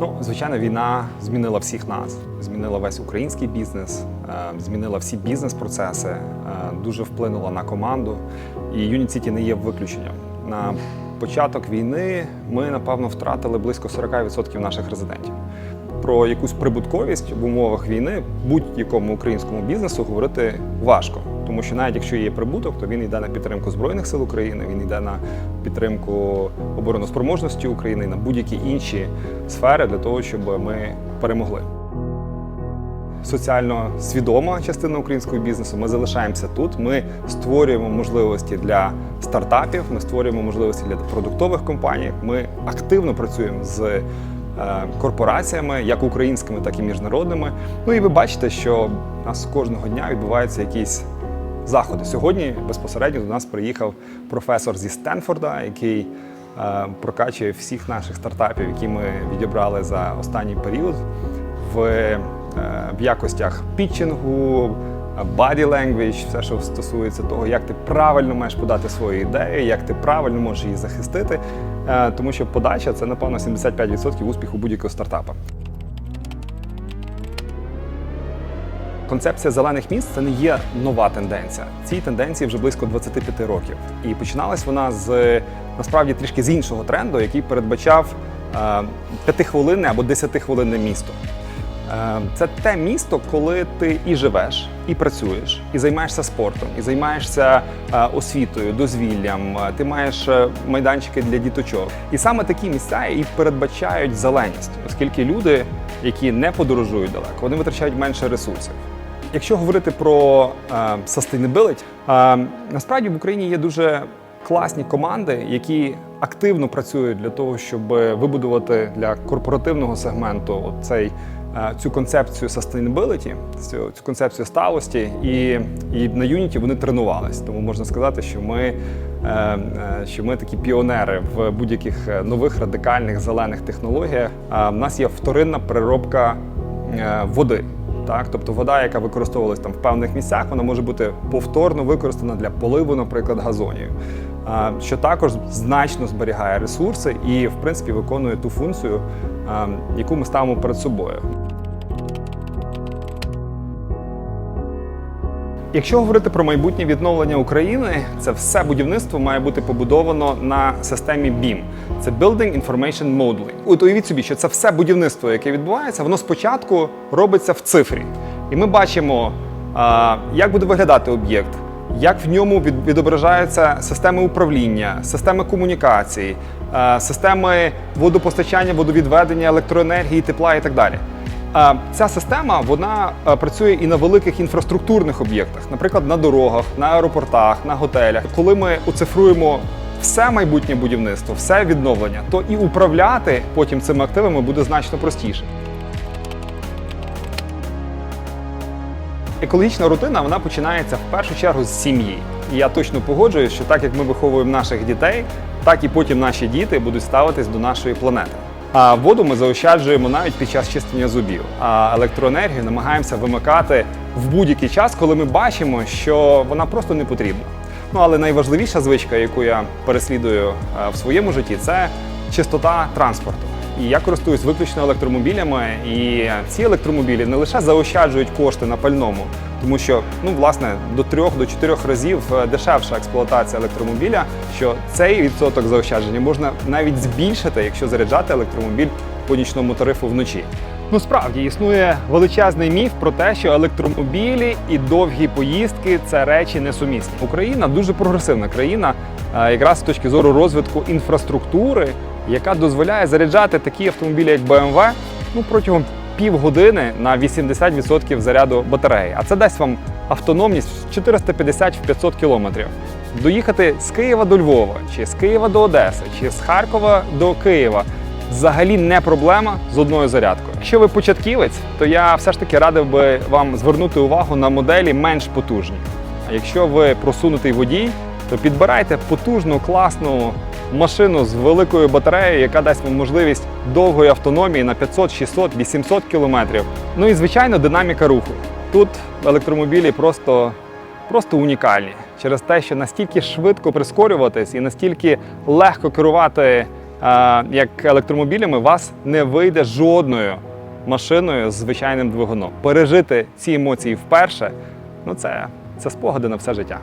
Ну, звичайно, війна змінила всіх нас, змінила весь український бізнес, е, змінила всі бізнес-процеси, е, дуже вплинула на команду. І Unit City не є виключенням. На початок війни ми, напевно, втратили близько 40% наших резидентів. Про якусь прибутковість в умовах війни будь-якому українському бізнесу говорити важко, тому що навіть якщо є прибуток, то він йде на підтримку збройних сил України, він йде на підтримку обороноспроможності України, на будь-які інші сфери для того, щоб ми перемогли. Соціально свідома частина українського бізнесу. Ми залишаємося тут. Ми створюємо можливості для стартапів, ми створюємо можливості для продуктових компаній. Ми активно працюємо з корпораціями, як українськими, так і міжнародними. Ну і ви бачите, що у нас кожного дня відбуваються якісь заходи. Сьогодні безпосередньо до нас приїхав професор зі Стенфорда, який е, прокачує всіх наших стартапів, які ми відібрали за останній період в, е, в якостях пітчингу, body language, все, що стосується того, як ти правильно маєш подати свою ідею, як ти правильно можеш її захистити. Е, Тому що подача це, напевно, 75% успіху будь-якого стартапа. Концепція зелених міст це не є нова тенденція. Цій тенденції вже близько 25 років. І починалась вона з насправді трішки з іншого тренду, який передбачав е, п'ятихвилинне або десятихвилинне місто. Е, Це те місто, коли ти і живеш, і працюєш, і займаєшся спортом, і займаєшся е, освітою, дозвіллям. е, Ти маєш майданчики для діточок. І саме такі місця і передбачають зеленість, оскільки люди, які не подорожують далеко, вони витрачають менше ресурсів. Якщо говорити про sustainability, насправді в Україні є дуже класні команди, які активно працюють для того, щоб вибудувати для корпоративного сегменту цей. Е, Цю концепцію sustainability, цю, цю концепцію сталості, і, і на Unity вони тренувались. Тому можна сказати, що ми, е, е, що ми такі піонери в будь-яких нових радикальних зелених технологіях. У нас є вторинна переробка води. Так, тобто вода, яка використовувалась там в певних місцях, вона може бути повторно використана для поливу, наприклад, газонів, А, що також значно зберігає ресурси і, в принципі, виконує ту функцію, яку ми ставимо перед собою. Якщо говорити про майбутнє відновлення України, це все будівництво має бути побудовано на системі BIM. Це Building Information Modeling. От уявіть собі, що це все будівництво, яке відбувається, воно спочатку робиться в цифрі. І ми бачимо, як буде виглядати об'єкт, як в ньому від- відображаються системи управління, системи комунікації, е, системи водопостачання, водовідведення, електроенергії, тепла і так далі. Е, Ця система вона е, працює і на великих інфраструктурних об'єктах, наприклад, на дорогах, на аеропортах, на готелях. Коли ми оцифруємо все майбутнє будівництво, все відновлення, то і управляти потім цими активами буде значно простіше. Екологічна рутина вона починається в першу чергу з сім'ї. І я точно погоджуюсь, що так як ми виховуємо наших дітей, так і потім наші діти будуть ставитись до нашої планети. А воду ми заощаджуємо навіть під час чистення зубів. А електроенергію намагаємося вимикати в будь-який час, коли ми бачимо, що вона просто не потрібна. Ну але найважливіша звичка, яку я переслідую е, в своєму житті, це чистота транспорту. І я користуюсь виключно електромобілями, і ці електромобілі не лише заощаджують кошти на пальному, тому що ну власне до трьох до чотирьох разів е, дешевша експлуатація електромобіля, що цей відсоток заощадження можна навіть збільшити, якщо заряджати електромобіль по нічному тарифу вночі. Ну справді існує величезний міф про те, що електромобілі і довгі поїздки це речі несумісні. Україна дуже прогресивна країна, е, якраз з точки зору розвитку інфраструктури, яка дозволяє заряджати такі автомобілі, як BMW, ну протягом півгодини на 80% заряду батареї. А це дасть вам автономність 450 в 450-500 кілометрів. Доїхати з Києва до Львова, чи з Києва до Одеси, чи з Харкова до Києва взагалі не проблема з одною зарядкою. Якщо ви початківець, то я все ж таки радив би вам звернути увагу на моделі менш потужні. А якщо ви просунутий водій, то підбирайте потужну, класну машину з великою батареєю, яка дасть вам можливість довгої автономії на 500, 600, 800 кілометрів. Ну і звичайно, динаміка руху. Тут електромобілі просто, просто унікальні через те, що настільки швидко прискорюватись і настільки легко керувати е, як електромобілями, вас не вийде жодною машиною з звичайним двигуном. Пережити ці емоції вперше ну це, це спогади на все життя.